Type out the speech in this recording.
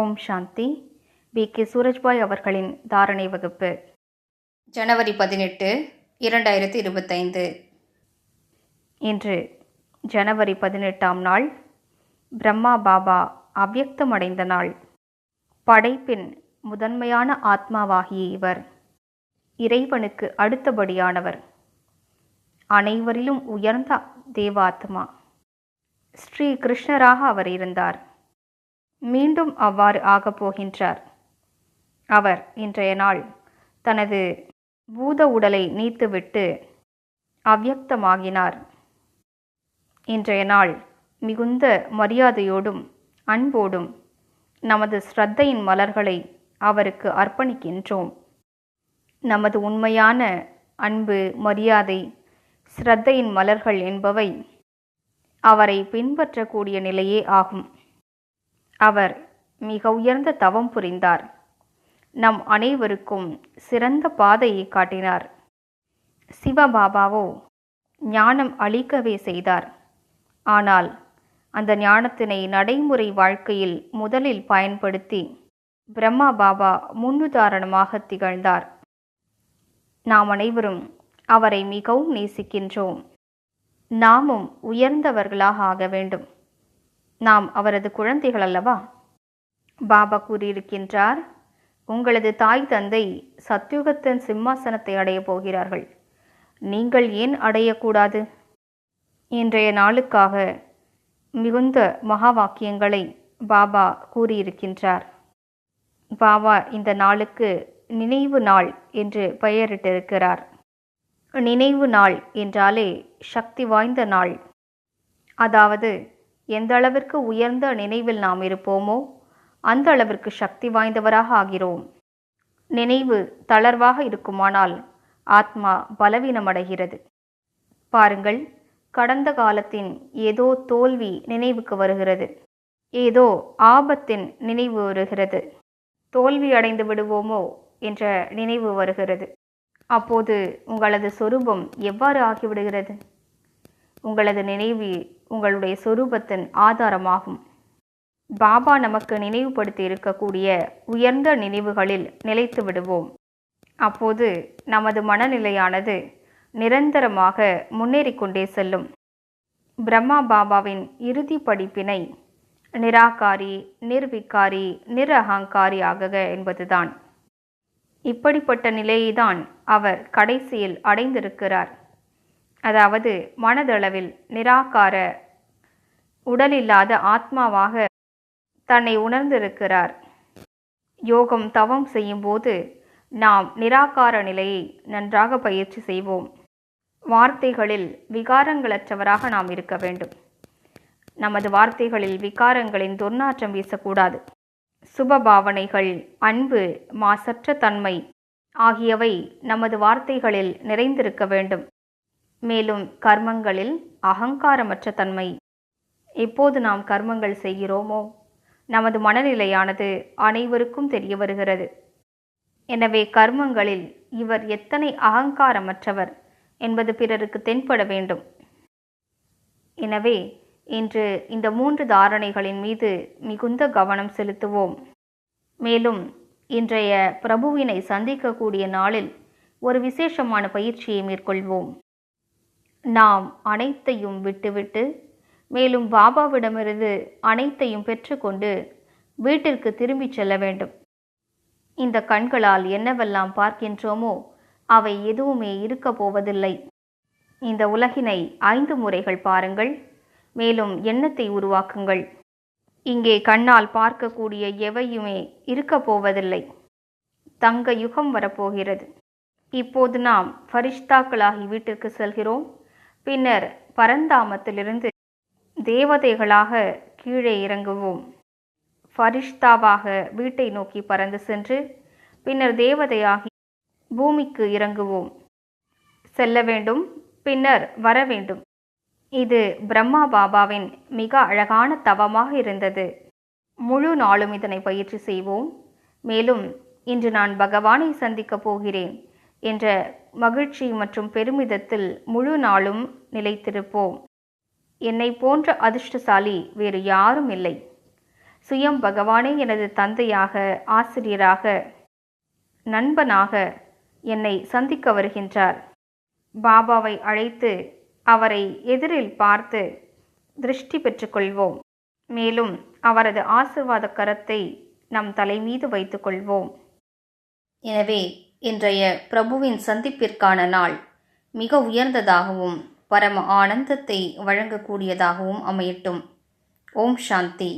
ஓம் சாந்தி. B. K. Surajbhai அவர்களின் தாரணை வகுப்பு. ஜனவரி பதினெட்டு இரண்டாயிரத்தி இருபத்தைந்து. இன்று ஜனவரி பதினெட்டாம் நாள் பிரம்மா பாபா அவ்யக்தமடைந்த நாள். படைப்பின் முதன்மையான ஆத்மாவாகிய இவர் இறைவனுக்கு அடுத்தபடியானவர். அனைவரிலும் உயர்ந்த தேவாத்மா. ஸ்ரீ கிருஷ்ணராக அவர் இருந்தார். மீண்டும் அவ்வாறு ஆகப் போகின்றார். அவர் இன்றைய நாள் தனது பூத உடலை நீத்துவிட்டு அவ்யக்தமாகினார் இன்றைய நாள் மிகுந்த மரியாதையோடும் அன்போடும் நமது ஸ்ரத்தையின் மலர்களை அவருக்கு அர்ப்பணிக்கின்றோம். நமது உண்மையான அன்பு மரியாதை ஸ்ரத்தையின் மலர்கள் என்பவை அவரை பின்பற்றக்கூடிய நிலையே ஆகும். அவர் மிக உயர்ந்த தவம் புரிந்தார். நம் அனைவருக்கும் சிறந்த பாதையை காட்டினார். சிவபாபாவோ ஞானம் அளிக்கவே செய்தார். ஆனால் அந்த ஞானத்தினை நடைமுறை வாழ்க்கையில் முதலில் பயன்படுத்தி பிரம்மா பாபா முன்னுதாரணமாக திகழ்ந்தார். நாம் அனைவரும் அவரை மிகவும் நேசிக்கின்றோம். நாமும் உயர்ந்தவர்களாக ஆக வேண்டும். நாம் அவரது குழந்தைகள் அல்லவா? பாபா கூறியிருக்கின்றார் உங்களது தாய் தந்தை சத்யுகத்தின் சிம்மாசனத்தை அடையப் போகிறார்கள். நீங்கள் ஏன் அடையக்கூடாது? இன்றைய நாளுக்காக மிகுந்த மகா வாக்கியங்களை பாபா கூறியிருக்கின்றார். பாபா இந்த நாளுக்கு நினைவு நாள் என்று பெயரிட்டிருக்கிறார். நினைவு நாள் என்றாலே சக்தி வாய்ந்த நாள். அதாவது எந்த அளவிற்கு உயர்ந்த நினைவில் நாம் இருப்போமோ அந்த அளவிற்கு சக்தி வாய்ந்தவராக ஆகிறோம். நினைவு தளர்வாக இருக்குமானால் ஆத்மா பலவீனமடைகிறது. பாருங்கள் கடந்த காலத்தின் ஏதோ தோல்வி நினைவுக்கு வருகிறது. ஏதோ ஆபத்தின் நினைவு வருகிறது. தோல்வி அடைந்து விடுவோமோ என்ற நினைவு வருகிறது. அப்போது உங்களது சொரூபம் எவ்வாறு ஆகிவிடுகிறது? உங்களது நினைவு உங்களுடைய சொரூபத்தின் ஆதாரமாகும். பாபா நமக்கு நினைவுபடுத்தி இருக்கக்கூடிய உயர்ந்த நினைவுகளில் நிலைத்து விடுவோம். அப்போது நமது மனநிலையானது நிரந்தரமாக முன்னேறி கொண்டே செல்லும். பிரம்மா பாபாவின் இறுதி படிப்பினை நிராகாரி நிர்விகாரி நிர் அகங்காரி ஆகுக என்பதுதான். இப்படிப்பட்ட நிலையைதான் அவர் கடைசியில் அடைந்திருக்கிறார். அதாவது மனதளவில் நிராகார உடலில்லாத ஆத்மாவாக தன்னை உணர்ந்திருக்கிறார். யோகம் தவம் செய்யும்போது நாம் நிராகார நிலையை நன்றாக பயிற்சி செய்வோம். வார்த்தைகளில் விகாரங்களற்றவராக நாம் இருக்க வேண்டும். நமது வார்த்தைகளில் விகாரங்களின் துர்நாற்றம் வீசக்கூடாது. சுப பாவனைகள் அன்பு மாசற்ற தன்மை ஆகியவை நமது வார்த்தைகளில் நிறைந்திருக்க வேண்டும். மேலும் கர்மங்களில் அகங்காரமற்ற தன்மை. எப்போது நாம் கர்மங்கள் செய்கிறோமோ நமது மனநிலையானது அனைவருக்கும் தெரிய வருகிறது. எனவே கர்மங்களில் இவர் எத்தனை அகங்காரமற்றவர் என்பது பிறருக்கு தென்பட வேண்டும். எனவே இன்று இந்த மூன்று தாரணைகளின் மீது மிகுந்த கவனம் செலுத்துவோம். மேலும் இன்றைய பிரபுவினை சந்திக்கக்கூடிய நாளில் ஒரு விசேஷமான பயிற்சியை மேற்கொள்வோம். நாம் அனைத்தையும் விட்டுவிட்டு மேலும் பாபாவிடமிருந்து அனைத்தையும் பெற்றுக்கொண்டு வீட்டிற்கு திரும்பிச் செல்ல வேண்டும். இந்த கண்களால் என்னவெல்லாம் பார்க்கின்றோமோ அவை எதுவுமே இருக்கப் போவதில்லை. இந்த உலகினை ஐந்து முறைகள் பாருங்கள் மேலும் எண்ணத்தை உருவாக்குங்கள். இங்கே கண்ணால் பார்க்கக்கூடிய எவையுமே இருக்கப் போவதில்லை. தங்க யுகம் வரப்போகிறது. இப்போது நாம் ஃபரிஷ்தாக்களாகி வீட்டிற்கு செல்கிறோம். பின்னர் பரந்தாமத்திலிருந்து தேவதைகளாக கீழே இறங்குவோம். ஃபரிஷ்தாவாக வீட்டை நோக்கி பறந்து சென்று பின்னர் தேவதையாகி பூமிக்கு இறங்குவோம். செல்ல வேண்டும் பின்னர் வர வேண்டும். இது பிரம்மா பாபாவின் மிக அழகான தவமாக இருந்தது. முழு நாளும் இதனை பயிற்சி செய்வோம். மேலும் இன்று நான் பகவானை சந்திக்கப் போகிறேன். என்ற மகிழ்ச்சி மற்றும் பெருமிதத்தில் முழு நாளும் நிலைத்திருப்போம். என்னை போன்ற அதிர்ஷ்டசாலி வேறு யாரும் இல்லை. சுயம் பகவானே எனது தந்தையாக ஆசிரியராக நண்பனாக என்னை சந்திக்க வருகின்றார். பாபாவை அழைத்து அவரை எதிரில் பார்த்து திருஷ்டி பெற்றுக்கொள்வோம். மேலும் அவரது ஆசிர்வாத கரத்தை நம் தலைமீது வைத்துக்கொள்வோம் எனவே இன்றைய பிரபுவின் சந்திப்பிற்கான நாள் மிக உயர்ந்ததாகவும் பரம ஆனந்தத்தை வழங்கக்கூடியதாகவும் அமையட்டும். ஓம் சாந்தி.